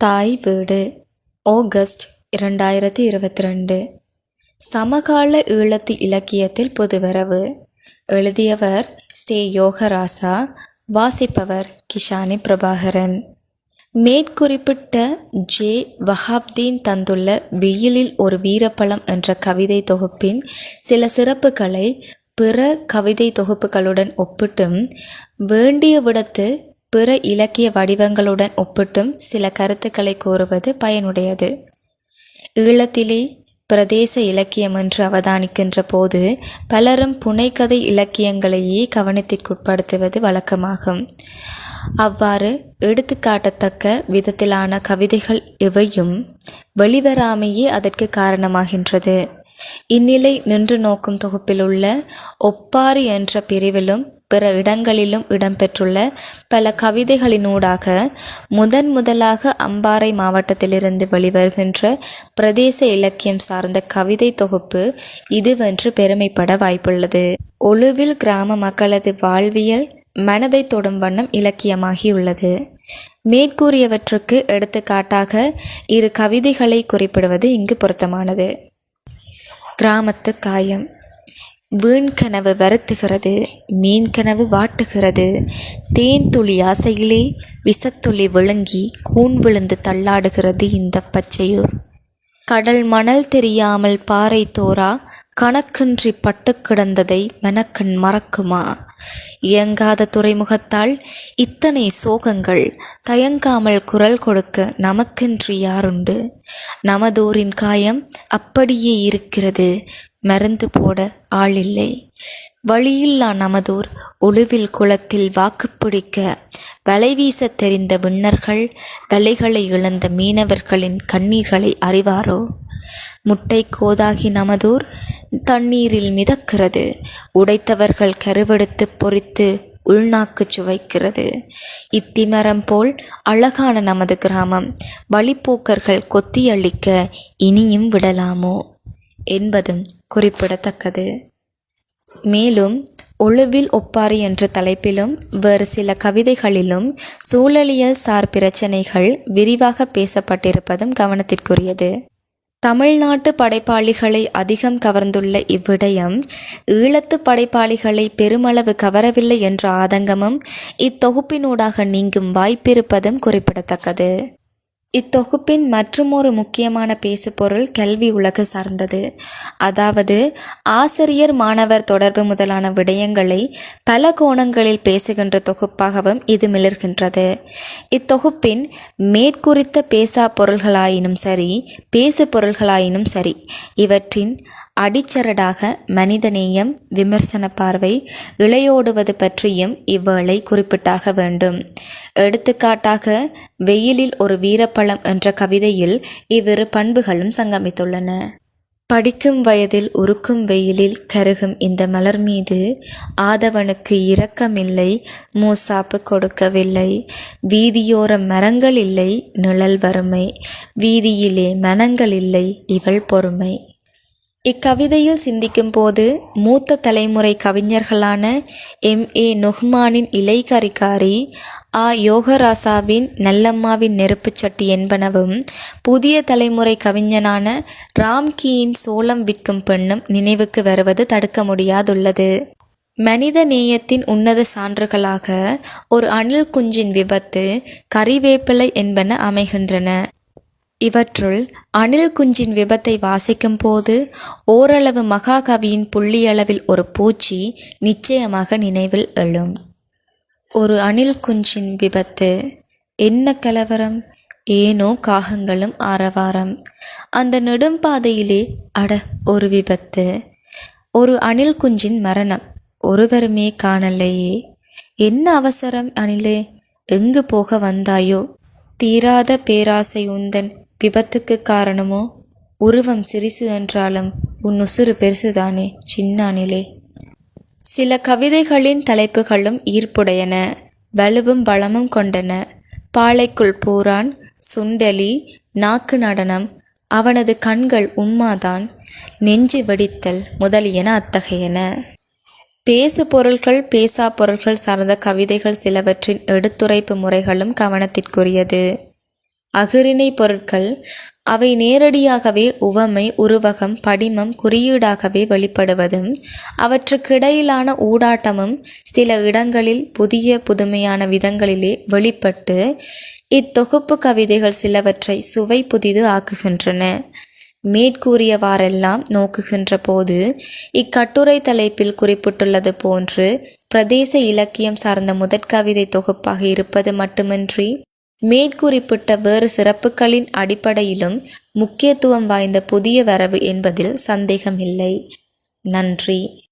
தாய் வீடு ஆகஸ்ட் இரண்டாயிரத்தி இருபத்தி ரெண்டு சமகால ஈழத்து இலக்கியத்தில் புதுவரவு. எழுதியவர் சே. யோகராசா வாசிப்பவர் கிஷானி பிரபாகரன். மேற்குறிப்பிட்ட ஜே. வஹாப்தீன் தந்துள்ள வெயிலில் ஒரு வீரப்பழம் என்ற கவிதை தொகுப்பின் சில சிறப்புகளை பிற கவிதை தொகுப்புகளுடன் ஒப்பிட்டும் வேண்டிய விடத்து பிற இலக்கிய வடிவங்களுடன் ஒப்பிட்டும் சில கருத்துக்களை கூறுவது பயனுடையது. ஈழத்திலே பிரதேச இலக்கியம் என்று அவதானிக்கின்ற போது பலரும் புனைக்கதை இலக்கியங்களையே கவனத்திற்குட்படுத்துவது வழக்கமாகும். அவ்வாறு எடுத்துக்காட்டத்தக்க விதத்திலான கவிதைகள் எவையும் வெளிவராமையே அதற்கு காரணமாகின்றது. இந்நிலை நின்று நோக்கும் தொகுப்பில் உள்ள ஒப்பாரி என்ற பிரிவிலும் பிற இடங்களிலும் இடம்பெற்றுள்ள பல கவிதைகளினூடாக முதன் முதலாக அம்பாறை மாவட்டத்திலிருந்து வெளிவருகின்ற பிரதேச இலக்கியம் சார்ந்த கவிதை தொகுப்பு இதுவென்று பெருமைப்பட வாய்ப்புள்ளது. ஒழுவில் கிராம மக்களது வாழ்வியல் மனதை தொடும் வண்ணம் இலக்கியமாகியுள்ளது. மேற்கூறியவற்றுக்கு எடுத்துக்காட்டாக இரு கவிதைகளை குறிப்பிடுவது இங்கு பொருத்தமானது. கிராமத்து காயம். வீண் கனவு வருத்துகிறது மீன் கனவு வாட்டுகிறது. தேன் துளி ஆசையிலே விசத்துளி விழுங்கி கூன் விழுந்து தள்ளாடுகிறது இந்த பச்சையூர். கடல் மணல் தெரியாமல் பாறை தோரா கணக்கின்றி பட்டு கிடந்ததை மெனக்கண் மறக்குமா? இயங்காத துறைமுகத்தால் இத்தனை சோகங்கள் தயங்காமல் குரல் கொடுக்க நமக்கென்று யாருண்டு? நமதோரின் காயம் அப்படியே இருக்கிறது. மருந்து போட ஆளில்லை. வழியில்லா நமதோர் ஒழுவில் குளத்தில் வாக்குப்பிடிக்க வலை வீச தெரிந்த விண்ணர்கள் வலைகளை இழந்த மீனவர்களின் கண்ணீர்களை அறிவாரோ? முட்டை கோதாகி நமதூர் தண்ணீரில் மிதக்கிறது. உடைத்தவர்கள் கருவெடுத்து பொறித்து உள்நாக்கு சுவைக்கிறது. இத்திமரம் போல் அழகான நமது கிராமம் வழிப்போக்கர்கள் கொத்தியளிக்க இனியும் விடலாமோ? என்பதும் குறிப்பிடத்தக்கது. மேலும் ஒழுவில் ஒப்பாரி என்ற தலைப்பிலும் வேறு சில கவிதைகளிலும் சூழலியல் சார் பிரச்சனைகள் விரிவாக பேசப்பட்டிருப்பதும் கவனத்திற்குரியது. தமிழ்நாட்டு படைப்பாளிகளை அதிகம் கவர்ந்துள்ள இவ்விடயம் ஈழத்து படைப்பாளிகளை பெருமளவு கவரவில்லை என்ற ஆதங்கமும் இத்தொகுப்பினூடாக நீங்கும் வாய்ப்பிருப்பதும் குறிப்பிடத்தக்கது. இத்தொகுப்பின் மற்றுமொரு முக்கியமான பேசுபொருள் கல்வி உலகு சார்ந்தது. அதாவது ஆசிரியர் மாணவர் தொடர்பு முதலான விடயங்களை பல கோணங்களில் பேசுகின்ற தொகுப்பாகவும் இது மிளர்கின்றது. இத்தொகுப்பின் மேற்குறித்த பேசா பொருள்களாயினும் சரி பேசு பொருள்களாயினும் சரி இவற்றின் அடிச்சரடாக மனிதநேயம் விமர்சன பார்வை இளையோடுவது பற்றியும் இவ்வேளை குறிப்பிட்டாக வேண்டும். எடுத்துக்காட்டாக வெயிலில் ஒரு வீரப்பழம் என்ற கவிதையில் இவ்விரு பண்புகளும் சங்கமித்துள்ளன. படிக்கும் வயதில் உருக்கும் வெயிலில் கருகும் இந்த மலர் மீது ஆதவனுக்கு இரக்கமில்லை மூசாப்பு கொடுக்கவில்லை. வீதியோர மரங்கள் இல்லை நிழல் வறுமை. வீதியிலே மனங்கள் இல்லை இவள் பொறுமை. இக்கவிதையில் சிந்திக்கும் போது மூத்த தலைமுறை கவிஞர்களான எம். ஏ. நொஹ்மானின் இலைக்கரிகாரி ஆ. யோகராசாவின் நல்லம்மாவின் நெருப்புச் சட்டி என்பனவும் புதிய தலைமுறை கவிஞனான ராம்கியின் சோளம் விற்கும் பெண்ணும் நினைவுக்கு வருவது தடுக்க முடியாதுள்ளது. மனித நேயத்தின் உன்னத சான்றுகளாக ஒரு அணில் குஞ்சின் விபத்து கறிவேப்பிலை என்பன அமைகின்றன. இவற்றுள் அணில் குஞ்சின் விபத்தை வாசிக்கும் போது ஓரளவு மகாகவியின் புள்ளியளவில் ஒரு பூச்சி நிச்சயமாக நினைவில் எழும். ஒரு அணில் குஞ்சின் விபத்து. என்ன கலவரம்? ஏனோ காகங்களும் ஆரவாரம். அந்த நெடும்பாதையிலே அட ஒரு விபத்து. ஒரு அணில் குஞ்சின் மரணம். ஒருவருமே காணலையே. என்ன அவசரம் அணிலே? எங்கு போக வந்தாயோ? தீராத பேராசை உந்தன் விபத்துக்கு காரணமோ? உருவம் சிறிசு என்றாலும் உன் உசுறு பெருசுதானே சின்னானிலே. சில கவிதைகளின் தலைப்புகளும் ஈர்ப்புடையன வலுவும் பலமும் கொண்டன. பாலைக்குள் பூரான் சுண்டலி நாக்கு நடனம் அவனது கண்கள் உம்மாதான் நெஞ்சு வெடித்தல் முதலியன அத்தகையன. பேசு பொருள்கள் பேசா பொருள்கள் சார்ந்த கவிதைகள் சிலவற்றின் எடுத்துரைப்பு முறைகளும் கவனத்திற்குரியது. அஃறிணை பொருட்கள் அவை நேரடியாகவே உவமை உருவகம் படிமம் குறியீடாகவே வெளிப்படுவதும் அவற்றுக்கிடையிலான ஊடாட்டமும் சில இடங்களில் புதிய புதுமையான விதங்களிலே வெளிப்பட்டு இத்தொகுப்பு கவிதைகள் சிலவற்றை சுவை புதிது ஆக்குகின்றன. மேற்கூறியவாறெல்லாம் நோக்குகின்ற போது இக்கட்டுரை தலைப்பில் குறிப்பிட்டுள்ளது போன்று பிரதேச இலக்கியம் சார்ந்த முதற்கவிதை தொகுப்பாக இருப்பது மட்டுமின்றி மேற்குறிப்பிட்ட வேறு சிறப்புகளின் அடிப்படையிலும் முக்கியத்துவம் வாய்ந்த புதிய வரவு என்பதில் சந்தேகமில்லை. நன்றி.